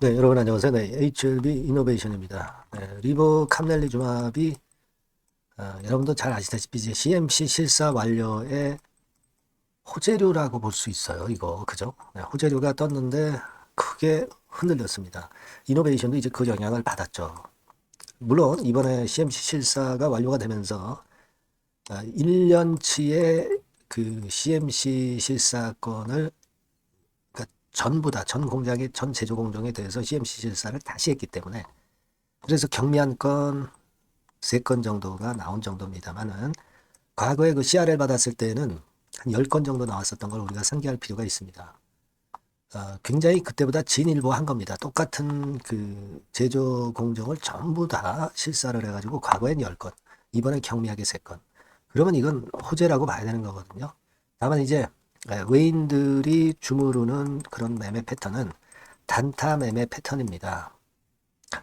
네, 여러분 안녕하세요. 네, HLB 이노베이션입니다. 네, 리버 캄넬리주마비 어, 여러분도 잘 아시다시피 이제 CMC 실사 완료의 호재료라고 볼 수 있어요. 이거 그죠? 네, 호재료가 떴는데 크게 흔들렸습니다. 이노베이션도 이제 그 영향을 받았죠. 물론 이번에 CMC 실사가 완료가 되면서 어, 1년치의 그 CMC 실사건을 전부 다 전 공장의 전 제조 공정에 대해서 CMC 실사를 다시 했기 때문에 그래서 경미한 건 세 건 정도가 나온 정도입니다만은 과거에 그 CRL 받았을 때는 한 10건 정도 나왔었던 걸 우리가 상기할 필요가 있습니다. 어, 굉장히 그때보다 진일보한 겁니다. 똑같은 그 제조 공정을 전부 다 실사를 해가지고 과거엔 10건, 이번엔 경미하게 3건. 그러면 이건 호재라고 봐야 되는 거거든요. 다만 이제 예, 외인들이 주무르는 그런 매매 패턴은 단타 매매 패턴입니다.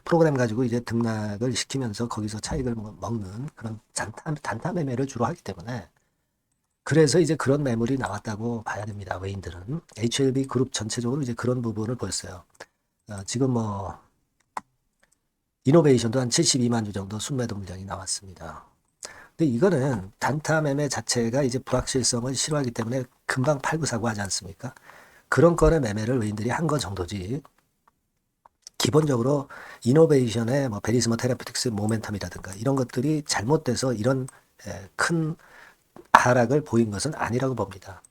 프로그램 가지고 이제 등락을 시키면서 거기서 차익을 먹- 먹는 그런 단타, 단타 매매를 주로 하기 때문에 그래서 이제 그런 매물이 나왔다고 봐야 됩니다. 외인들은 HLB 그룹 전체적으로 이제 그런 부분을 보였어요. 어, 지금 뭐 이노베이션도 한 72만 주 정도 순매도 물량이 나왔습니다. 근데 이거는 단타 매매 자체가 이제 불확실성을 싫어하기 때문에 금방 팔고 사고 하지 않습니까? 그런 건의 매매를 외인들이 한 거 정도지. 기본적으로 이노베이션의 뭐 베리스모 테라피틱스 모멘텀이라든가 이런 것들이 잘못돼서 이런 에, 큰 하락을 보인 것은 아니라고 봅니다.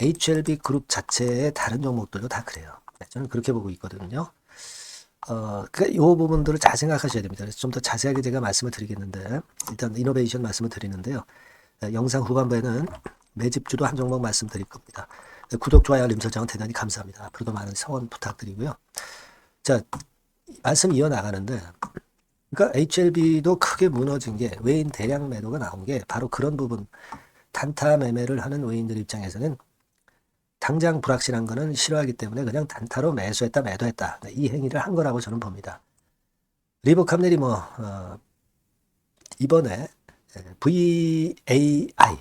HLB 그룹 자체의 다른 종목들도 다 그래요. 네, 저는 그렇게 보고 있거든요. 어, 그, 요 부분들을 잘 생각하셔야 됩니다. 그래서 좀 더 자세하게 제가 말씀을 드리겠는데, 일단 이노베이션 말씀을 드리는데요. 에, 영상 후반부에는 매집주도 한 종목 말씀드릴 겁니다. 네, 구독, 좋아요, 알림 설정은 대단히 감사합니다. 앞으로도 많은 성원 부탁드리고요. 자, 말씀 이어나가는데, 그러니까 HLB도 크게 무너진 게 외인 대량 매도가 나온 게 바로 그런 부분, 단타 매매를 하는 외인들 입장에서는 당장 불확실한 거는 싫어하기 때문에 그냥 단타로 매수했다 매도했다 이 행위를 한 거라고 저는 봅니다. 리버캄넬이 뭐 어, 이번에 VAI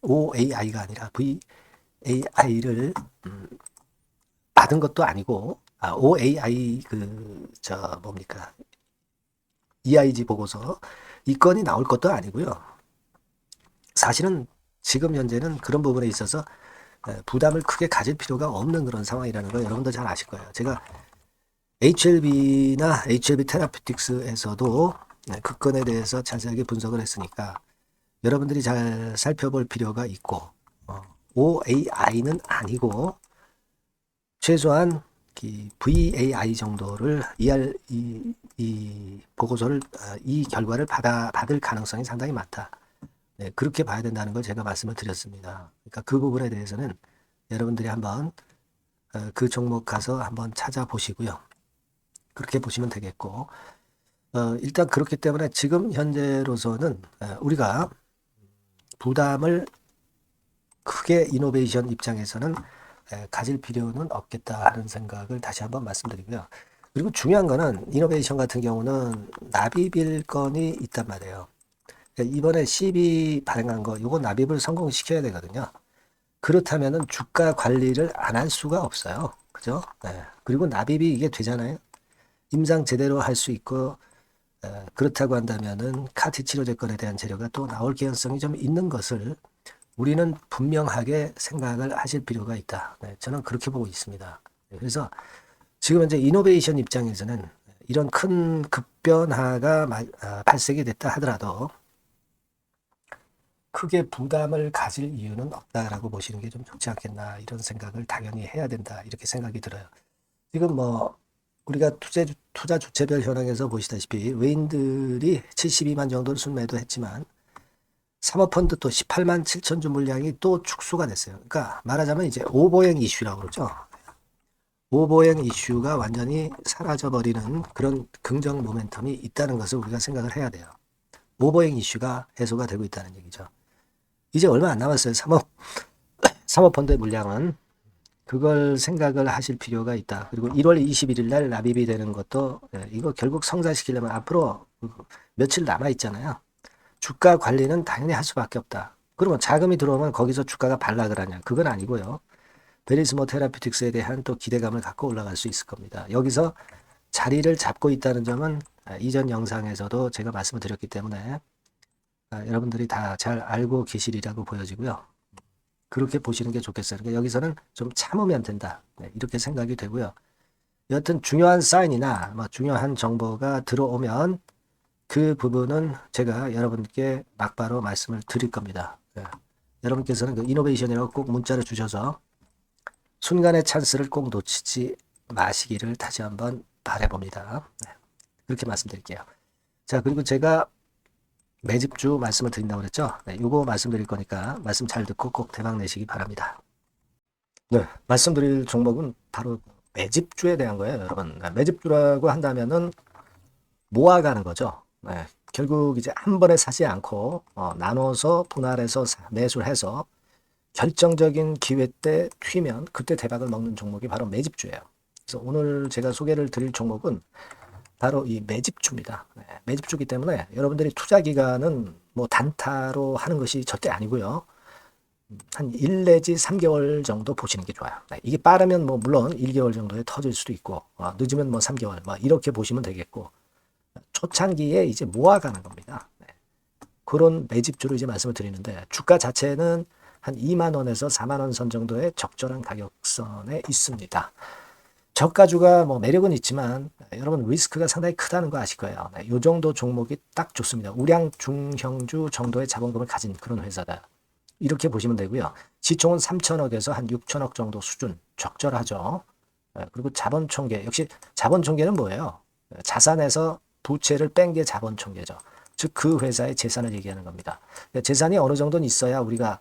OAI가 아니라 VAI를 음, 받은 것도 아니고 아, OAI 그 저 뭡니까 EIG 보고서 이 건이 나올 것도 아니고요. 사실은 지금 현재는 그런 부분에 있어서 에, 부담을 크게 가질 필요가 없는 그런 상황이라는 걸 여러분도 잘 아실 거예요. 제가 HLB나 HLB 테라피틱스에서도 네, 그 건에 대해서 자세하게 분석을 했으니까 여러분들이 잘 살펴볼 필요가 있고 어, OAI는 아니고 최소한 이 VAI 정도를 이할 이, 이 보고서를 어, 이 결과를 받아 받을 가능성이 상당히 많다. 네, 그렇게 봐야 된다는 걸 제가 말씀을 드렸습니다. 그러니까 그 부분에 대해서는 여러분들이 한번 어, 그 종목 가서 한번 찾아보시고요. 그렇게 보시면 되겠고, 어, 일단 그렇기 때문에 지금 현재로서는 어, 우리가 부담을 크게 이노베이션 입장에서는 에, 가질 필요는 없겠다 하는 생각을 다시 한번 말씀드리고요. 그리고 중요한 거는 이노베이션 같은 경우는 납입일 건이 있단 말이에요. 그러니까 이번에 12 발행한 거, 요거 납입을 성공시켜야 되거든요. 그렇다면은 주가 관리를 안 할 수가 없어요. 그죠? 네. 그리고 납입이 이게 되잖아요. 임상 제대로 할 수 있고, 에, 그렇다고 한다면은 카티 치료제건에 대한 재료가 또 나올 개연성이 좀 있는 것을 우리는 분명하게 생각을 하실 필요가 있다. 네, 저는 그렇게 보고 있습니다. 네, 그래서 지금 현재 이노베이션 입장에서는 이런 큰 급변화가 마- 아, 발생이 됐다 하더라도 크게 부담을 가질 이유는 없다라고 보시는 게 좀 좋지 않겠나 이런 생각을 당연히 해야 된다 이렇게 생각이 들어요. 지금 뭐 우리가 투자 투자 주체별 현황에서 보시다시피 외인들이 72만 정도를 순매도 했지만 사모펀드 또 18만 7천 주 물량이 또 축소가 됐어요. 그러니까 말하자면 이제 오보행 이슈라고 그러죠. 오보행 이슈가 완전히 사라져버리는 그런 긍정 모멘텀이 있다는 것을 우리가 생각을 해야 돼요. 오보행 이슈가 해소가 되고 있다는 얘기죠. 이제 얼마 안 남았어요. 사모, 사모펀드의 물량은. 그걸 생각을 하실 필요가 있다. 그리고 1월 21일 날 납입이 되는 것도 예, 이거 결국 성사시키려면 앞으로 며칠 남아 있잖아요. 주가 관리는 당연히 할 수밖에 없다. 그러면 자금이 들어오면 거기서 주가가 반락을 하냐? 그건 아니고요. 베리스모 테라피틱스에 대한 또 기대감을 갖고 올라갈 수 있을 겁니다. 여기서 자리를 잡고 있다는 점은 아, 이전 영상에서도 제가 말씀을 드렸기 때문에 아, 여러분들이 다 잘 알고 계시리라고 보여지고요. 그렇게 보시는 게 좋겠어요. 그러니까 여기서는 좀 참으면 된다. 네, 이렇게 생각이 되고요. 여튼 중요한 사인이나 뭐 중요한 정보가 들어오면 그 부분은 제가 여러분께 막바로 말씀을 드릴 겁니다. 네. 여러분께서는 그 이노베이션이라고 꼭 문자를 주셔서 순간의 찬스를 꼭 놓치지 마시기를 다시 한번 바래봅니다. 네. 그렇게 말씀드릴게요. 자, 그리고 제가 매집주 말씀을 드린다고 그랬죠? 네, 요거 말씀드릴 거니까 말씀 잘 듣고 꼭 대박 내시기 바랍니다. 네, 말씀드릴 종목은 바로 매집주에 대한 거예요, 여러분. 네, 매집주라고 한다면은 모아가는 거죠. 네, 결국 이제 한 번에 사지 않고 어, 나눠서 분할해서 사- 매수를 해서 결정적인 기회 때 튀면 그때 대박을 먹는 종목이 바로 매집주예요. 그래서 오늘 제가 소개를 드릴 종목은 바로 이 매집주입니다. 네, 매집주기 때문에 여러분들이 투자 기간은 뭐 단타로 하는 것이 절대 아니고요. 음, 한1 내지 3개월 정도 보시는 게 좋아요. 네, 이게 빠르면 뭐 물론 1개월 정도에 터질 수도 있고 어, 늦으면 뭐 3개월 뭐 이렇게 보시면 되겠고 초창기에 이제 모아가는 겁니다. 네. 그런 매집주로 이제 말씀을 드리는데 주가 자체는 한 2만 원에서 4만 원 선 정도의 적절한 가격선에 있습니다. 저가주가 뭐 매력은 있지만 여러분 리스크가 상당히 크다는 거 아실 거예요. 네, 이 정도 종목이 딱 좋습니다. 우량 중형주 정도의 자본금을 가진 그런 회사다. 이렇게 보시면 되고요. 시총은 3천억에서 한 6천억 정도 수준 적절하죠. 네, 그리고 자본 총계 역시 자본 총계는 뭐예요? 네, 자산에서 부채를 뺀 게 자본 총계죠. 즉 그 회사의 재산을 얘기하는 겁니다. 그러니까 재산이 어느 정도는 있어야 우리가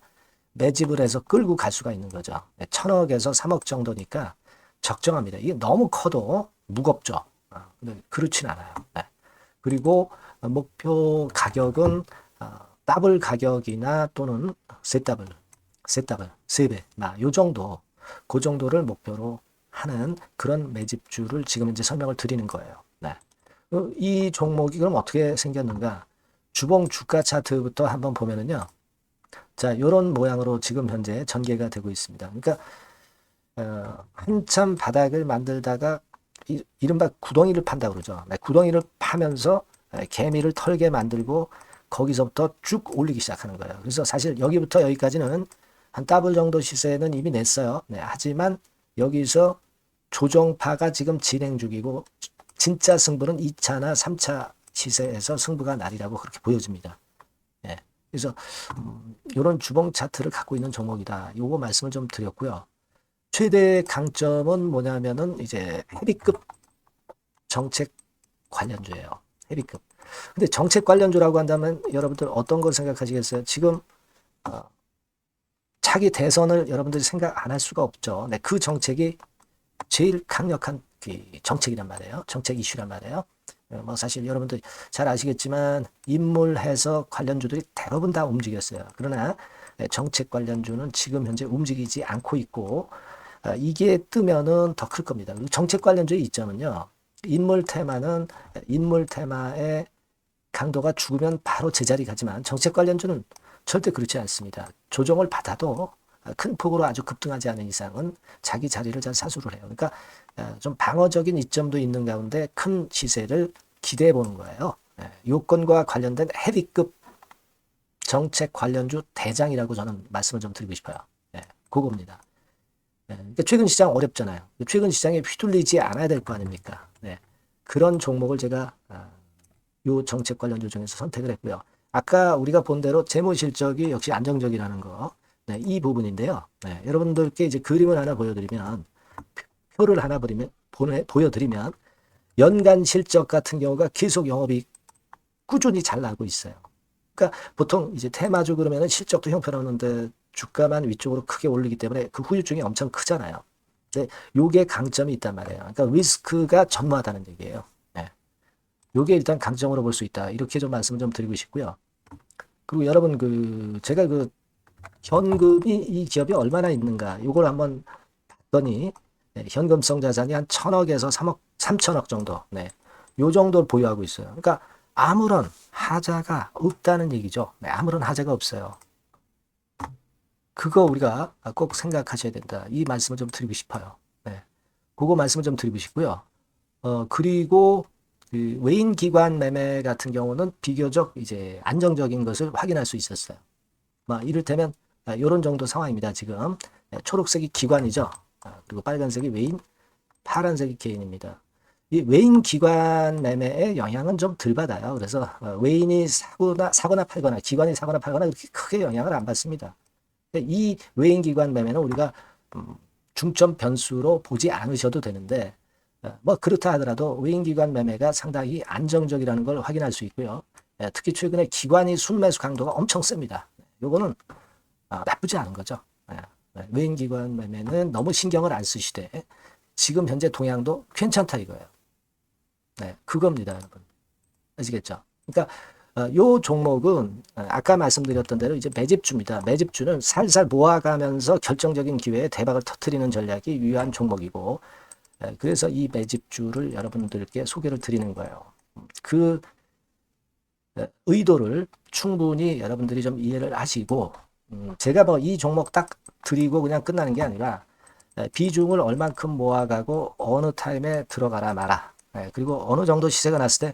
매집을 해서 끌고 갈 수가 있는 거죠. 네, 천억에서 3억 정도니까 적정합니다. 이게 너무 커도 무겁죠. 아, 그렇진 않아요. 네. 그리고 목표 가격은 어, 더블 가격이나 또는 세 더블, 세 더블, 세 배, 요 정도, 그 정도를 목표로 하는 그런 매집주를 지금 이제 설명을 드리는 거예요. 네. 어, 이 종목이 그럼 어떻게 생겼는가? 주봉 주가 차트부터 한번 보면은요. 자, 요런 모양으로 지금 현재 전개가 되고 있습니다. 그러니까 어, 한참 바닥을 만들다가 이, 이른바 구덩이를 판다 그러죠. 네, 구덩이를 파면서 네, 개미를 털게 만들고 거기서부터 쭉 올리기 시작하는 거예요. 그래서 사실 여기부터 여기까지는 한 더블 정도 시세는 이미 냈어요. 네, 하지만 여기서 조정파가 지금 진행 중이고 진짜 승부는 2차나 3차 시세에서 승부가 날이라고 그렇게 보여집니다. 예. 그래서 음, 이런 주봉 차트를 갖고 있는 종목이다. 요거 말씀을 좀 드렸고요. 최대 강점은 뭐냐면은 이제 헤비급 정책 관련주예요. 헤비급. 근데 정책 관련주라고 한다면 여러분들 어떤 걸 생각하시겠어요? 지금 어, 차기 대선을 여러분들이 생각 안 할 수가 없죠. 네, 그 정책이 제일 강력한 그 정책이란 말이에요. 정책 이슈란 말이에요. 어, 뭐 사실 여러분들 잘 아시겠지만 인물해서 관련주들이 대부분 다 움직였어요. 그러나 네, 정책 관련주는 지금 현재 움직이지 않고 있고 아, 이게 뜨면은 더 클 겁니다. 정책 관련주의 이점은요. 인물 테마는 인물 테마의 강도가 죽으면 바로 제자리 가지만 정책 관련주는 절대 그렇지 않습니다. 조정을 받아도 큰 폭으로 아주 급등하지 않은 이상은 자기 자리를 잘 사수를 해요. 그러니까 아, 좀 방어적인 이점도 있는 가운데 큰 시세를 기대해 보는 거예요. 예, 요건과 관련된 헤비급 정책 관련주 대장이라고 저는 말씀을 좀 드리고 싶어요. 예, 그겁니다. 예, 그러니까 최근 시장 어렵잖아요. 최근 시장에 휘둘리지 않아야 될 거 아닙니까? 네. 그런 종목을 제가 아, 요 정책 관련주 중에서 선택을 했고요. 아까 우리가 본 대로 재무 실적이 역시 안정적이라는 거, 네, 이 부분인데요. 네, 여러분들께 이제 그림을 하나 보여드리면 표를 하나 보내, 보여드리면 연간 실적 같은 경우가 계속 영업이 꾸준히 잘 나고 있어요. 그러니까 보통 이제 테마주 그러면은 실적도 형편없는데 주가만 위쪽으로 크게 올리기 때문에 그 후유증이 엄청 크잖아요. 근데 요게 강점이 있단 말이에요. 그러니까 리스크가 전무하다는 얘기예요. 네. 요게 일단 강점으로 볼 수 있다. 이렇게 좀 말씀을 좀 드리고 싶고요. 그리고 여러분 그 제가 그 현금이 이 기업이 얼마나 있는가 요걸 한번 봤더니 네, 현금성 자산이 한 천억에서 3억 3천억 정도. 네. 요 정도를 보유하고 있어요. 그러니까 아무런 하자가 없다는 얘기죠. 네, 아무런 하자가 없어요. 그거 우리가 꼭 생각하셔야 된다. 이 말씀을 좀 드리고 싶어요. 네. 그거 말씀을 좀 드리고 싶고요. 어, 그리고 그 외인 기관 매매 같은 경우는 비교적 이제 안정적인 것을 확인할 수 있었어요. 막 이를테면 이런 정도 상황입니다. 지금 네, 초록색이 기관이죠. 아, 그리고 빨간색이 외인, 파란색이 개인입니다. 이 외인 기관 매매의 영향은 좀 덜 받아요. 그래서 어, 외인이 사거나 사거나 팔거나 기관이 사거나 팔거나 그렇게 크게 영향을 안 받습니다. 이 외인 기관 매매는 우리가 음, 중점 변수로 보지 않으셔도 되는데 어, 뭐 그렇다 하더라도 외인 기관 매매가 상당히 안정적이라는 걸 확인할 수 있고요. 예, 특히 최근에 기관이 순매수 강도가 엄청 셉니다. 요거는 아, 나쁘지 않은 거죠. 예, 예, 외인 기관 매매는 너무 신경을 안 쓰시되 지금 현재 동향도 괜찮다 이거예요. 네, 그겁니다, 여러분. 아시겠죠? 그러니까 어, 요 종목은 어, 아까 말씀드렸던 대로 이제 매집주입니다. 매집주는 살살 모아가면서 결정적인 기회에 대박을 터트리는 전략이 유효한 종목이고 예, 그래서 이 매집주를 여러분들께 소개를 드리는 거예요. 그 예, 의도를 충분히 여러분들이 좀 이해를 하시고 음, 제가 뭐 이 종목 딱 드리고 그냥 끝나는 게 아니라 예, 비중을 얼만큼 모아가고 어느 타임에 들어가라 마라. 예, 그리고 어느 정도 시세가 났을 때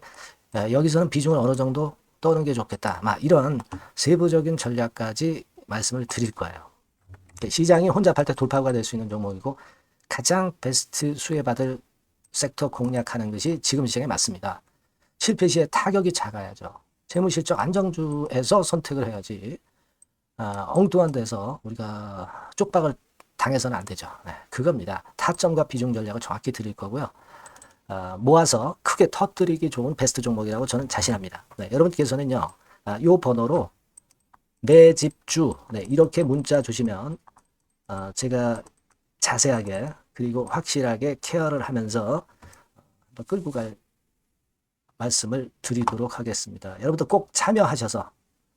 예, 여기서는 비중을 어느 정도 떠는 게 좋겠다. 막 이런 세부적인 전략까지 말씀을 드릴 거예요. 시장이 혼잡할 때 돌파구가 될 수 있는 종목이고 가장 베스트 수혜받을 섹터 공략하는 것이 지금 시장에 맞습니다. 실패 시에 타격이 작아야죠. 재무실적 안정주에서 선택을 해야지 아, 엉뚱한 데서 우리가 쪽박을 당해서는 안 되죠. 네, 그겁니다. 타점과 비중 전략을 정확히 드릴 거고요. 아, 모아서 크게 터뜨리기 좋은 베스트 종목이라고 저는 자신합니다. 네, 여러분께서는요, 아, 이 번호로 내 집주 네, 이렇게 문자 주시면 어, 제가 자세하게 그리고 확실하게 케어를 하면서 끌고 갈 말씀을 드리도록 하겠습니다. 여러분들 꼭 참여하셔서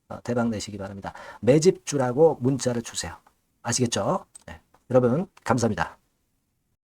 어, 대박 내시기 바랍니다. 매집주라고 문자를 주세요. 아시겠죠? 네. 여러분 감사합니다.